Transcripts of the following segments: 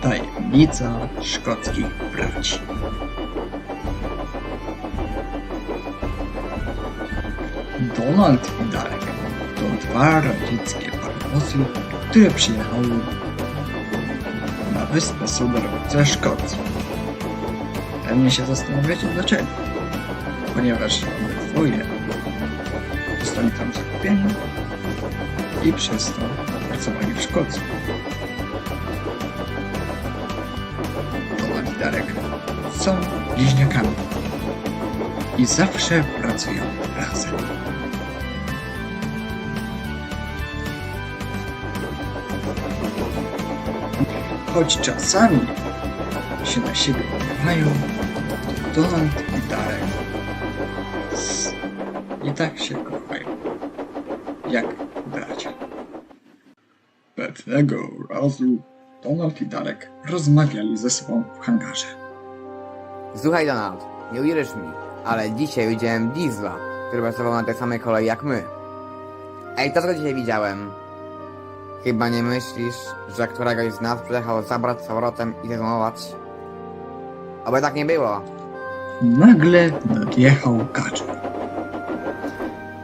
Tajemnica szkockich braci. Donald i Darek to dwa radzieckie parowozy, które przyjechały na wyspę Sodor ze Szkocji. Pewnie się zastanawiacie dlaczego. Ponieważ obydwoje zostali tam zakupieni i przez to pracowali w Szkocji. Darek są bliźniakami i zawsze pracują razem. Choć czasami się na siebie to Donald i Darek i tak się kochają, jak bracia. Pewnego razu Donald i Darek rozmawiali ze sobą w hangarze. Słuchaj Donald, nie uwierzysz mi, ale dzisiaj widziałem Diesla, który pracował na tej samej kolei jak my. Ej, to co dzisiaj widziałem? Chyba nie myślisz, że któregoś z nas przyjechał zabrać z powrotem i zezłomować? Oby tak nie było. Nagle nadjechał kaczor.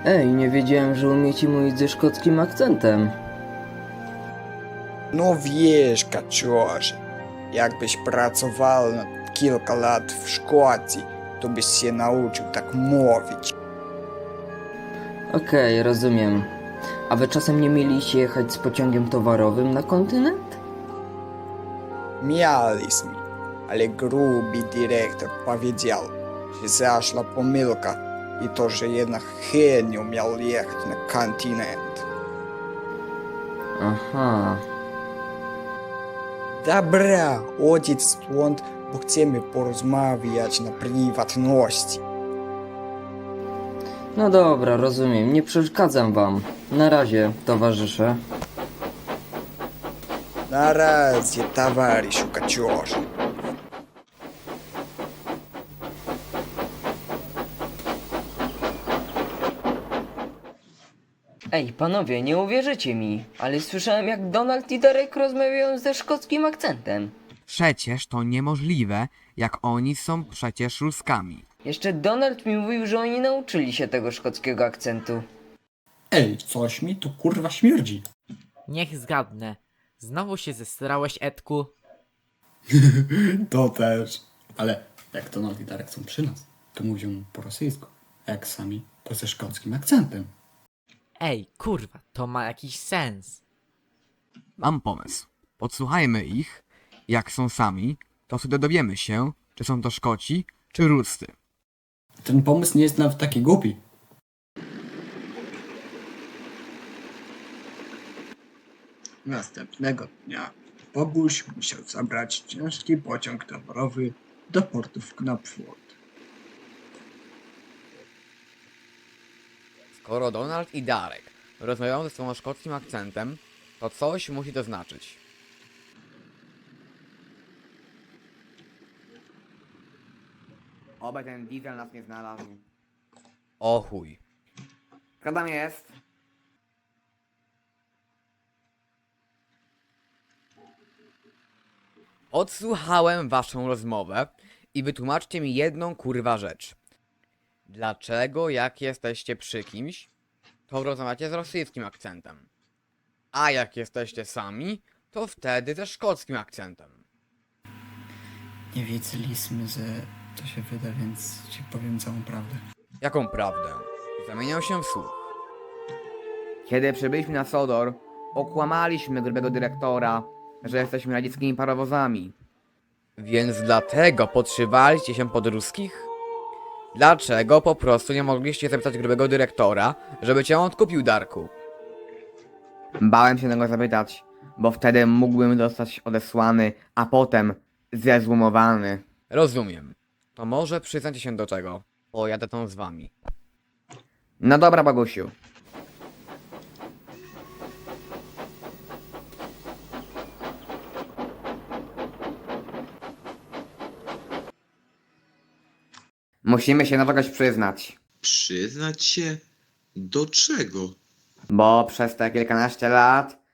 Ej, nie wiedziałem, że umiecie mówić ze szkockim akcentem. No wiesz, kaczorze, jakbyś pracował kilka lat w Szkocji, to byś się nauczył tak mówić. Okej, rozumiem. A wy czasem nie mieliście jechać z pociągiem towarowym na kontynent? Mieliśmy, ale gruby dyrektor powiedział, że zaszła pomyłka i to, że jednak Heniu miał jechać na kontynent. Aha. Dobra, odjedź stąd, bo chcemy porozmawiać na prywatności. No dobra, rozumiem. Nie przeszkadzam wam. Na razie, towarzysze. Na razie, towarzyszu kaczorze. Ej, panowie, nie uwierzycie mi, ale słyszałem jak Donald i Derek rozmawiają ze szkockim akcentem. Przecież to niemożliwe, jak oni są przecież Ruskami. Jeszcze Donald mi mówił, że oni nauczyli się tego szkockiego akcentu. Ej, coś mi tu kurwa śmierdzi. Niech zgadnę. Znowu się zesrałeś, Edku? To też. Ale jak Donald i Darek są przy nas, to mówią po rosyjsku. A jak sami, to ze szkockim akcentem. Ej, kurwa, to ma jakiś sens. Mam pomysł. Podsłuchajmy ich, jak są sami, to wtedy dowiemy się, czy są to Szkoci, czy Ruscy. Ten pomysł nie jest nawet taki głupi. Następnego dnia Boguś musiał zabrać ciężki pociąg towarowy do portu w Knapfurt. Skoro Donald i Darek rozmawiają ze sobą szkockim akcentem, to coś musi to znaczyć. Oby ten diesel nas nie znalazł. O chuj. Kto tam jest? Odsłuchałem waszą rozmowę i wytłumaczcie mi jedną kurwa rzecz. Dlaczego jak jesteście przy kimś, to rozmawiacie z rosyjskim akcentem? A jak jesteście sami, to wtedy ze szkockim akcentem. Nie wiedzieliśmy, że to się wyda, więc ci powiem całą prawdę. Jaką prawdę? Zamieniał się w słuch. Kiedy przybyliśmy na Sodor, okłamaliśmy grubego dyrektora, że jesteśmy radzieckimi parowozami. Więc dlatego podszywaliście się pod ruskich? Dlaczego po prostu nie mogliście zapytać grubego dyrektora, żeby cię odkupił, Darku? Bałem się tego zapytać, bo wtedy mógłbym zostać odesłany, a potem zezłomowany. Rozumiem. To może przyznacie się do czego. Pojadę tą z wami. No dobra, Bagusiu. Musimy się na czegoś przyznać, Przyznać się do czego? bo przez te kilkanaście lat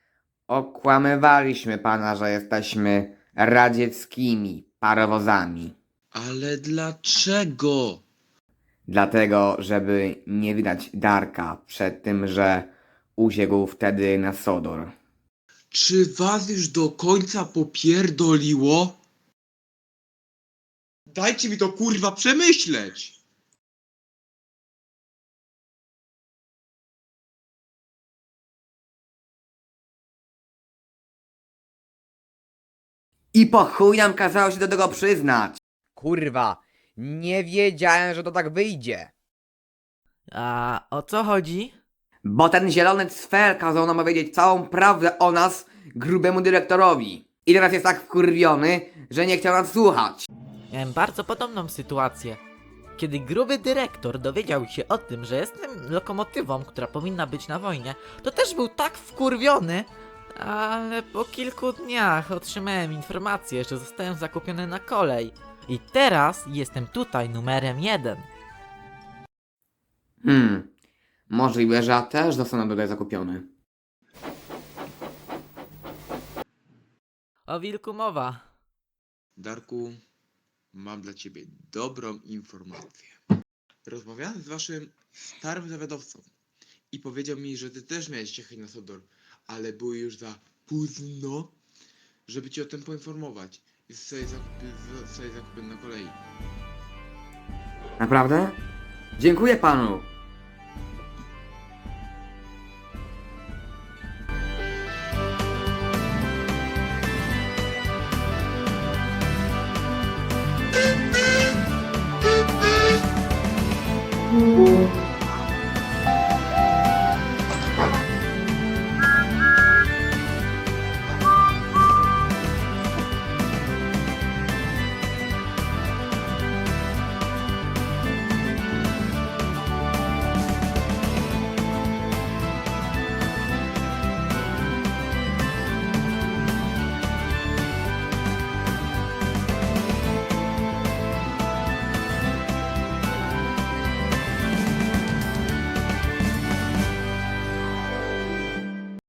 Okłamywaliśmy pana, że jesteśmy radzieckimi parowozami. Ale dlaczego? Dlatego, żeby nie widać Darka przed tym, że uciekł wtedy na Sodor. Czy was już do końca popierdoliło? Dajcie mi to kurwa przemyśleć! I po chuj nam kazało się do tego przyznać. Kurwa, nie wiedziałem, że to tak wyjdzie. A o co chodzi? Bo ten zielony cfer kazał nam powiedzieć całą prawdę o nas grubemu dyrektorowi. I teraz jest tak wkurwiony, że nie chciał nas słuchać. Miałem bardzo podobną sytuację. Kiedy gruby dyrektor dowiedział się o tym, że jestem lokomotywą, która powinna być na wojnie, to też był tak wkurwiony, ale po kilku dniach otrzymałem informację, że zostałem zakupiony na kolej. I teraz jestem tutaj numerem jeden. Hmm, możliwe, że ja też zostanę tutaj zakupiony. O wilku mowa. Darku, mam dla ciebie dobrą informację. Rozmawiałem z waszym starym zawiadowcą i powiedział mi, że ty też miałeś jechać na Sodor, ale było już za późno, żeby ci o tym poinformować. I zostałeś zakupiony, zostałeś zakupiony na kolei. Naprawdę? Dziękuję panu.